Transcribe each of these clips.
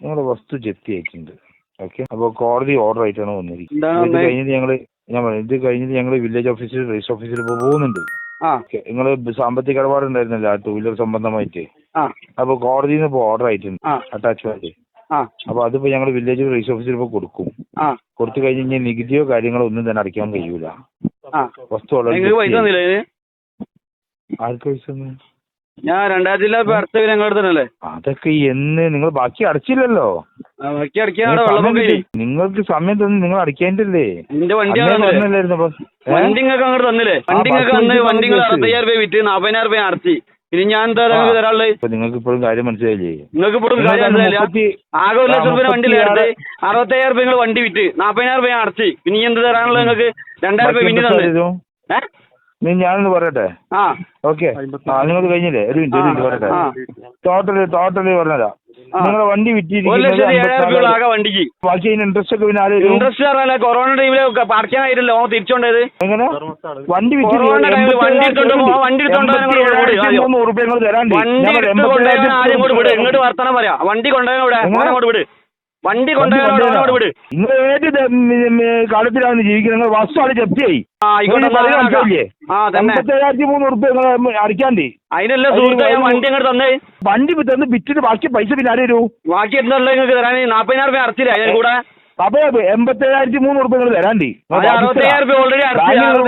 നിങ്ങളുടെ വസ്തു ജപ്തി ആയിട്ടുണ്ട് ഓക്കെ അപ്പോൾ കോടതി ഓർഡർ ആയിട്ടാണ് വന്നിരിക്കുന്നത് ഇത് കഴിഞ്ഞിട്ട് ഞങ്ങൾ ഞാൻ പറഞ്ഞു ഇത് കഴിഞ്ഞിട്ട് ഞങ്ങൾ വില്ലേജ് ഓഫീസിൽ രജിസ്റ്റർ ഓഫീസിൽ ഇപ്പോൾ പോകുന്നുണ്ട്. നിങ്ങൾ സാമ്പത്തിക ഇടപാടുണ്ടായിരുന്നല്ലോ ആ ടൂ വീലർ സംബന്ധമായിട്ട്? അപ്പോൾ കോടതിയിൽ നിന്ന് ഇപ്പോൾ ഓർഡർ ആയിട്ടുണ്ട്. അറ്റാച്ച് അറ്റാച്ച്മെന്റ് അപ്പൊ അതിപ്പോ ഞങ്ങൾ ഞങ്ങൾ വില്ലേജ് റേസ് ഓഫീസിൽ ഇപ്പൊ കൊടുക്കും. കൊടുത്തു കഴിഞ്ഞ് കഴിഞ്ഞാൽ നികുതിയോ കാര്യങ്ങളോ ഒന്നും തന്നെ അടയ്ക്കാൻ കഴിയൂല. വസ്തു? ആർക്ക് പൈസ? ഞാൻ രണ്ടായിരത്തി അടുത്ത പിന്നെ ഞങ്ങൾ അതൊക്കെ എന്ന് നിങ്ങൾ ബാക്കി അടച്ചില്ലല്ലോ. ബാക്കി അടിക്കാനാണ് വെള്ളം നിങ്ങൾക്ക് സമയം തന്നു നിങ്ങൾ അടയ്ക്കേണ്ടല്ലേ എന്റെ വണ്ടി? വണ്ടി അങ്ങോട്ട് തന്നില്ലേ? വണ്ടി അന്ന് വണ്ടി അറുപത്തയ്യായിരം രൂപ വിറ്റ് നാപ്പതിനായിരം രൂപ അടച്ചി. ഇനി ഞാൻ എന്താ തരാനുള്ളത്? നിങ്ങൾക്ക് ഇപ്പോഴും കാര്യം മനസ്സിലായില്ലേ? നിങ്ങൾക്ക് ഇപ്പോഴും കാര്യം മനസ്സിലായില്ല? ആകെ ഒരു ലക്ഷം രൂപ വണ്ടി എടുത്ത് അറുപത്തയ്യായിരം രൂപ നിങ്ങൾ വണ്ടി വിറ്റ് നാപ്പതിനായിരം രൂപ അടച്ചി. ഇനി എന്ത് തരാനുള്ളത് നിങ്ങൾക്ക്? രണ്ടായിരം രൂപ പിന്നെ തന്നു. നീ ഞാനൊന്ന് പറയട്ടെ? ഓക്കെ. ആ നിങ്ങൾ കഴിഞ്ഞില്ലേ? ഒരു മിനിറ്റ് ഒരു മിനിറ്റ് പറയട്ടെ. ടോട്ടലി ടോട്ടൽ പറഞ്ഞുതരാം നിങ്ങളെ വണ്ടി വിറ്റിരിക്കുന്നത് ബാക്കി അതിന് ഇൻട്രസ്റ്റ് ഒക്കെ പിന്നെ ആര് ഇൻട്രസ്റ്റ് പറഞ്ഞാൽ കൊറോണ ടൈമിൽ അടയ്ക്കാൻ ആയിട്ടില്ല ഓ തിരിച്ചോണ്ടത്. എങ്ങനെ? വണ്ടി വണ്ടി. നിങ്ങൾ തരാണ്ട് വണ്ടി ഇങ്ങോട്ട് വർത്തനം പറയാ വണ്ടി കൊണ്ടുപോയി ഇവിടെ? അങ്ങോട്ട് വിട്. വണ്ടി കൊണ്ടുപോകാൻ വിട്. നിങ്ങൾ ഏത് കാലത്തിലാണ് ജീവിക്കുന്നത്? നിങ്ങൾ വസ്തു ആണ് ജപ്തിയായി ആ ആയിക്കോട്ടെ നിങ്ങൾ ഈ എന്നാ പറയുന്ന ആക്കാം. മനസ്സിലായില്ലേ? ആ തന്നെ എൺപത്തേഴായിരത്തി മൂന്ന് ഉറുപ്പ്യ നിങ്ങൾ അടിക്കാണ്ട് അതിനല്ല വണ്ടി അങ്ങോട്ട് തന്നേ. വണ്ടി തന്ന് വിറ്റിട്ട് ബാക്കി പൈസ പിന്നെ ആരും തരൂ? ബാക്കി എന്തല്ല നിങ്ങൾക്ക് തരാൻ? നാപ്പതിനായിരം രൂപ അടച്ചില്ല അതിന് കൂടെ? അപ്പൊ എൺപത്തേഴായിരത്തി മൂന്ന് ഉറുപ്പ്യ നിങ്ങൾ തരാണ്ട്. അത് രൂപ ഓൾറെഡി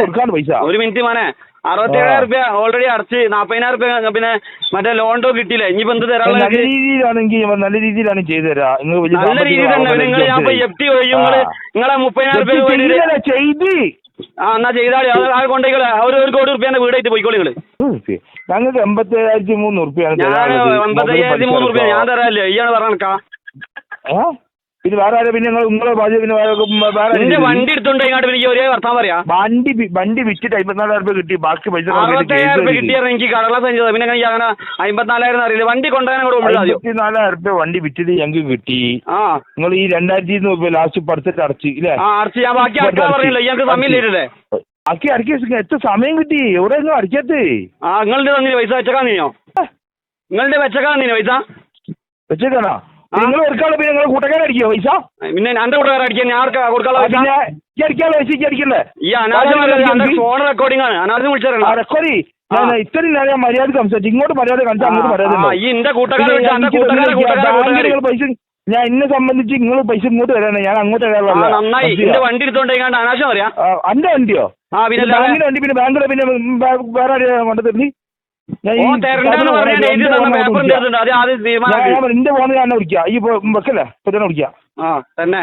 കൊടുക്കാണ്ട് പൈസ. ഒരു മിനിറ്റ് മോനെ. അറുപത്തേഴായിരം റുപ്യ ഓൾറെഡി അടച്ച്. നാപ്പതിനായിരം രൂപ പിന്നെ മറ്റേ ലോണ്ടോ കിട്ടിയില്ല? ഇനിയിപ്പോ എന്ത് തരാനുള്ള നല്ല രീതിയിലാണെങ്കിൽ നല്ല രീതിയിലാണ് ചെയ്തു തരാം. നിങ്ങൾ വലിയ നല്ല രീതിയിൽ തന്നെ നിങ്ങൾ ഞാൻ എഫ്റ്റി വഴി നിങ്ങൾ നിങ്ങളെ മുപ്പതിനായിരം ചെയ്ത്. ആ എന്നാ ചെയ്താളി. അത് കൊണ്ടേക്കോളെ ഒരു ഒരു കോടി റുപ്യ വീടായിട്ട് പോയിക്കോളി നിങ്ങൾ. ഞങ്ങൾക്ക് എൺപത്തേഴായിരത്തി മൂന്ന് ഉറുപ്പ്യാണ് ഞാൻ തരാനുള്ളത്. ഒമ്പത്തയ്യായിരത്തി മൂന്ന് റുപ്യ ഞാൻ തരാല്ലേ ഇയാണ് പറഞ്ഞ? പിന്നെ വേറെ ആരും പിന്നെ നിങ്ങൾ നിങ്ങളെ ബാധ്യത പിന്നെ വേറെ വേറെ നിന്റെ വണ്ടി എടുത്തോണ്ട് ഇങ്ങോട്ട് എനിക്ക് ഒരേ വർത്താൻ പറയാ. വണ്ടി വി- വണ്ടി വിറ്റിട്ട് അമ്പത്തിനാലായിരം രൂപ കിട്ടി ബാക്കി പൈസ അറുപത്തയ്യായിരം രൂപ എനിക്ക് കടലാസ് അഞ്ചത് പിന്നെ എനിക്ക് അങ്ങനെ അമ്പത്തിനാലായിരം അറിയില്ല. വണ്ടി കൊണ്ടുപോകാൻ കൂടെ അമ്പത്തിനാലായിരം രൂപ വണ്ടി വിറ്റിട്ട് ഞങ്ങൾക്ക് കിട്ടി. ആ. നിങ്ങൾ ഈ രണ്ടായിരത്തി രൂപ ലാസ്റ്റ് പഠിച്ചിട്ട് അടച്ചു ഇല്ലേ? ആ അടച്ച്. ഞാൻ ബാക്കി അടക്കാൻ പറഞ്ഞില്ല? സമയം ഇല്ലേ അക്കി അടക്കി എത്ര സമയം കിട്ടി? എവിടെ ഒന്നും അടിക്കത്ത് ആ നിങ്ങളുടെ തന്നില്ല പൈസ? വെച്ചേക്കാൻ നീയോ നിങ്ങളുടെ വെച്ചേക്കാൻ നീനോ പൈസ? വെച്ചേക്കാണോ. നിങ്ങൾ എടുക്കാനുള്ള പിന്നെ നിങ്ങൾ കൂട്ടക്കാരടിക്കോ പൈസ? പിന്നെ എന്റെ കൂടെ അടിക്കാൻ ഞാൻ ആർക്കാ കൊടുക്കാനുള്ള ആ, പൈസ? പിന്നെ ഈ അടിക്കാനുള്ള പൈസ ഈ അടിക്കണ്ടേ ഈ അനാവശ്യം എന്റെ ഫോൺ റെക്കോർഡിംഗ് ആണ്. റെക്കോർഡി ഇത്രയും നേരം മര്യാദ സംസാരിച്ചു. ഇങ്ങോട്ട് മര്യാദ കാണിച്ചാൽ അങ്ങോട്ട് മര്യാദ എന്റെ കൂട്ടുകാരെ എന്റെ കൂട്ടുകാരെ കൂട്ടുകാരെ കൂട്ടുകാരെ പൈസ ഞാൻ എന്നെ സംബന്ധിച്ച് നിങ്ങൾ പൈസ ഇങ്ങോട്ട് തരാനാ. ഞാൻ അങ്ങോട്ട് വരാനുള്ള നന്നായി. എന്റെ വണ്ടി പറയാ. അന്റെ വണ്ടിയോ? ആ പിന്നെ ബാങ്കിന്റെ വണ്ടി പിന്നെ ബാങ്കിലെ പിന്നെ വേറെ ആരെയാ എന്റെ ഫോണിൽ തന്നെ വിളിക്കാം. ഈ വെക്കല്ലേ? ഇപ്പൊ തന്നെ വിളിക്കാം ആ തന്നെ.